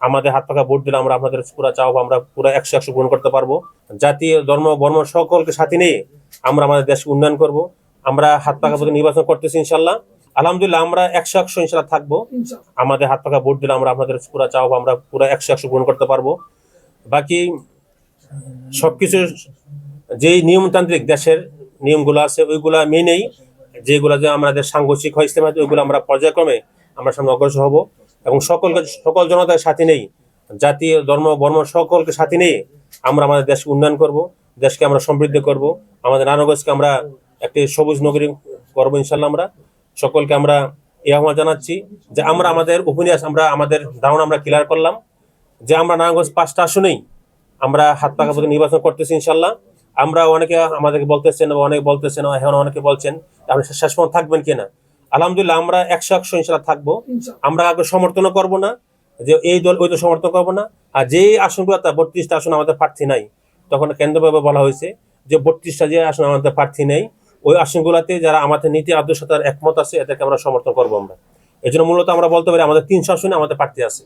আমাদের হাত পাখা ভোট দিলে আমরা আপনাদের পুরো চাও আমরা পুরো একশো একশো পূরণ করতে পারব। জাতীয় ধর্ম বর্ম সকলকে সাথে নিয়ে আমরা আমাদের দেশকে উন্নয়ন করব। আমরা হাত পাখা ভোটে নির্বাচন করতেছি ইনশাল্লাহ আলহামদুলিল্লাহ আমরা একশো একশো ইনশাল্লাহ থাকব। আমাদের হাত পাখা ভোট দিলে আমরা আপনাদের পুরো চাও আমরা পুরো একশো একশো পূরণ করতে পারব। বাকি সবকিছু যেই নিয়মতান্ত্রিক দেশের নিয়মগুলো আছে ওইগুলা মেনেই যেগুলো যে আমাদের সাংঘর্ষিক হয় ইসলামাবাদ ওইগুলো আমরা পর্যায়ক্রমে আমরা সামনে অগ্রসর হব। এবং সকলকে, সকল জনতার সাথে নেই জাতীয় ধর্ম, বর্ম, সকলকে সাথে নিয়ে আমরা আমাদের দেশকে উন্নয়ন করব, দেশকে আমরা সমৃদ্ধ করব, আমাদের নারায়ণগঞ্জকে আমরা একটি সবুজ নগরী করব ইনশাল্লাহ আমরা। সকলকে আমরা এই আহ্বান জানাচ্ছি যে আমরা আমাদের উপন্যাস, আমরা আমাদের ধারণা আমরা ক্লিয়ার করলাম, যে আমরা নারায়ণগঞ্জ পাঁচটা আসনেই আমরা হাত পাকা পথে নির্বাচন করতেছি ইনশাল্লাহ আমরা অনেকে আমাদেরকে বলতেছেন অনেকে বলতেছেন, এখন অনেকে বলছেন, আপনি শেষ পর্যন্ত থাকবেন কিনা? আলহামদুলিল্লাহ আমরা একশো একশো ইনশাল্লাহ থাকব। আমরা আগে সমর্থনও করব না যে এই দল ওই দল সমর্থন করব না। আর যে আসনগুলো বত্রিশটা আসন আমাদের প্রার্থী নাই। তখন কেন্দ্রভাবে বলা হয়েছে যে বত্রিশটা যে আসন আমাদের প্রার্থী নেই ওই আসনগুলোতে যারা আমাদের নীতি আদর্শতার একমত আছে এদেরকে আমরা সমর্থন করব আমরা। এই জন্য মূলত আমরা বলতে পারি আমাদের তিনশো আসনে আমাদের প্রার্থী আছে।